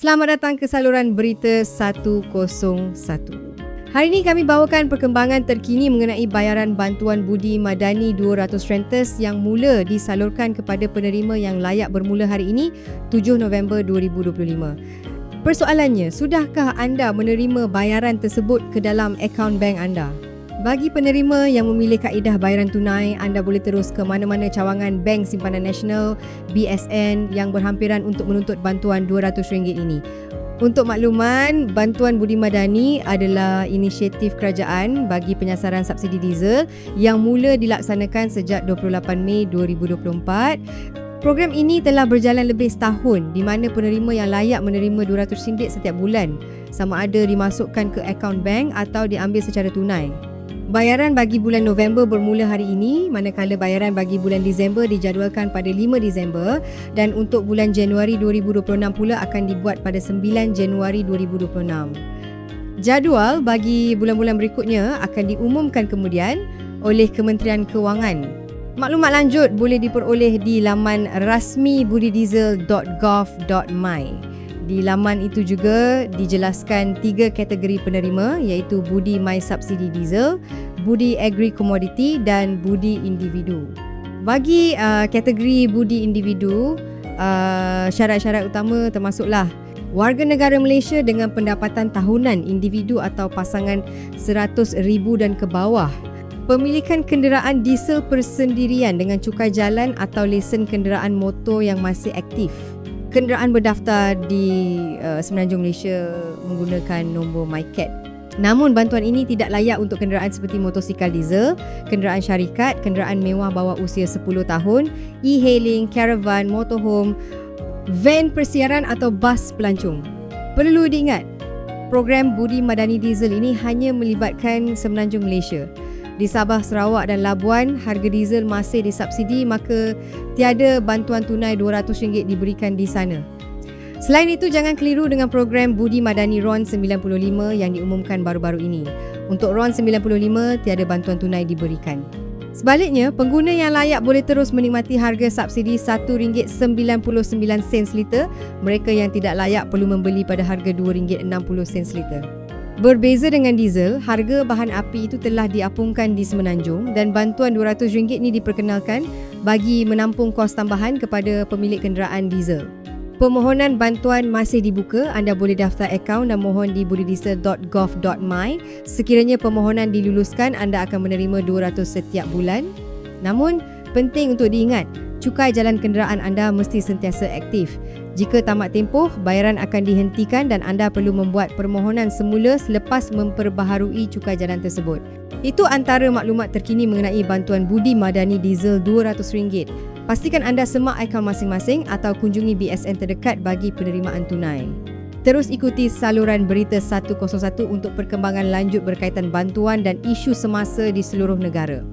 Selamat datang ke saluran berita 101. Hari ini kami bawakan perkembangan terkini mengenai bayaran bantuan budi madani 200 rentes yang mula disalurkan kepada penerima yang layak bermula hari ini 7 November 2025. Persoalannya, sudahkah anda menerima bayaran tersebut ke dalam akaun bank anda? Bagi penerima yang memilih kaedah bayaran tunai, anda boleh terus ke mana-mana cawangan Bank Simpanan Nasional BSN yang berhampiran untuk menuntut bantuan RM200 ini. Untuk makluman, bantuan Budi Madani adalah inisiatif kerajaan bagi penyasaran subsidi diesel yang mula dilaksanakan sejak 28 Mei 2024. Program ini telah berjalan lebih setahun di mana penerima yang layak menerima RM200 setiap bulan sama ada dimasukkan ke akaun bank atau diambil secara tunai. Bayaran bagi bulan November bermula hari ini manakala bayaran bagi bulan Disember dijadualkan pada 5 Disember dan untuk bulan Januari 2026 pula akan dibuat pada 9 Januari 2026. Jadual bagi bulan-bulan berikutnya akan diumumkan kemudian oleh Kementerian Kewangan. Maklumat lanjut boleh diperoleh di laman rasmi budidiesel.gov.my. Di laman itu juga dijelaskan tiga kategori penerima iaitu budi my subsidi diesel, budi agri commodity dan budi individu. Bagi uh, kategori budi individu, uh, syarat-syarat utama termasuklah warga negara Malaysia dengan pendapatan tahunan individu atau pasangan 100,000 dan ke bawah Pemilikan kenderaan diesel persendirian dengan cukai jalan atau lesen kenderaan motor yang masih aktif kenderaan berdaftar di uh, Semenanjung Malaysia menggunakan nombor MyCat. Namun bantuan ini tidak layak untuk kenderaan seperti motosikal diesel, kenderaan syarikat, kenderaan mewah bawah usia 10 tahun, e-hailing, caravan, motorhome, van persiaran atau bas pelancong. Perlu diingat, program Budi Madani Diesel ini hanya melibatkan Semenanjung Malaysia. Di Sabah, Sarawak dan Labuan, harga diesel masih disubsidi maka tiada bantuan tunai RM200 diberikan di sana. Selain itu, jangan keliru dengan program Budi Madani RON 95 yang diumumkan baru-baru ini. Untuk RON 95, tiada bantuan tunai diberikan. Sebaliknya, pengguna yang layak boleh terus menikmati harga subsidi RM1.99 liter. Mereka yang tidak layak perlu membeli pada harga RM2.60 liter. Berbeza dengan diesel, harga bahan api itu telah diapungkan di Semenanjung dan bantuan RM200 ini diperkenalkan bagi menampung kos tambahan kepada pemilik kenderaan diesel. Permohonan bantuan masih dibuka. Anda boleh daftar akaun dan mohon di budidiesel.gov.my. Sekiranya permohonan diluluskan, anda akan menerima RM200 setiap bulan. Namun, penting untuk diingat, cukai jalan kenderaan anda mesti sentiasa aktif. Jika tamat tempoh, bayaran akan dihentikan dan anda perlu membuat permohonan semula selepas memperbaharui cukai jalan tersebut. Itu antara maklumat terkini mengenai bantuan budi madani diesel RM200. Pastikan anda semak akaun masing-masing atau kunjungi BSN terdekat bagi penerimaan tunai. Terus ikuti saluran berita 101 untuk perkembangan lanjut berkaitan bantuan dan isu semasa di seluruh negara.